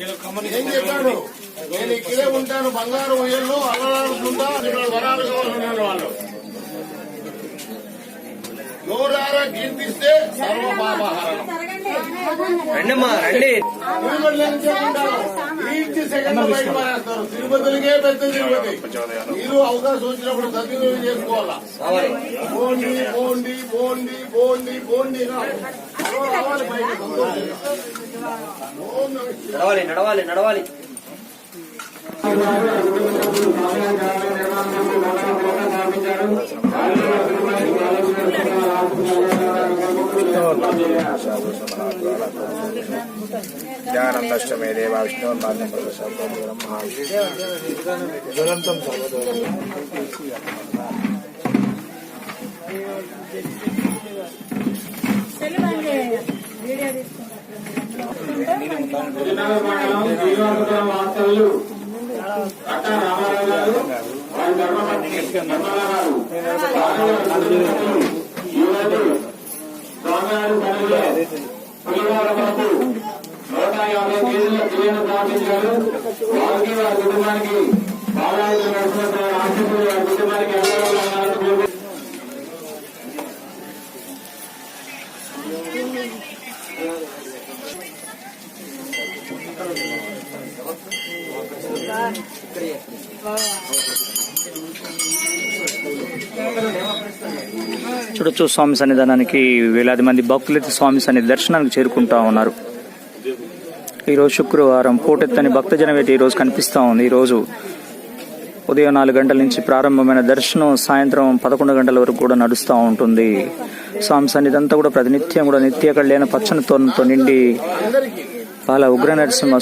ఏం చెప్పాడు నేను ఇక్కడే ఉంటాను బంగారు ఉయ్యల్లో అల్లలాడుకుంటా ఇక్కడ వరాలు కావాలన్నారు వాళ్ళు. నోరారా సర్వపాపహారం సెకండ్ బయట మారేస్తారు తిరుపతికే పెద్ద తిరుపతి. మీరు అవకాశం వచ్చినప్పుడు సద్వినియోగం చేసుకోవాలా? పోండి పోండి పోండి పోండి పోండి రావాలి నడవాలి నడవాలి నడవాలి. జ్ఞానందష్టమే దేవా విష్ణుర్మాన్యం జ్వలంతం సర్వదో విజయనగరం మండలం శ్రీనివాసపురం అట్ట రామారావు గారు వారి ధర్మపత్ని నిర్మల స్వామివారి వరకు నూట యాభై కేజీల బియ్యం వారికి వారి కుటుంబానికి బాలాజీ నరసింహ వారి కుటుంబానికి అందరూ చూడొచ్చు స్వామి సన్నిధానానికి వేలాది మంది భక్తులైతే స్వామి సన్నిధి దర్శనానికి చేరుకుంటా ఉన్నారు. ఈరోజు శుక్రవారం పోటెత్తని భక్తజనం అయితే ఈరోజు కనిపిస్తూ ఉంది. ఈరోజు ఉదయం నాలుగు గంటల నుంచి ప్రారంభమైన దర్శనం సాయంత్రం పదకొండు గంటల వరకు కూడా నడుస్తూ ఉంటుంది. స్వామి సన్నిధి అంతా కూడా ప్రతినిత్యం కూడా నిత్య కళ్యాణ పచ్చని తోరణంతో నిండి బాల ఉగ్ర నరసింహ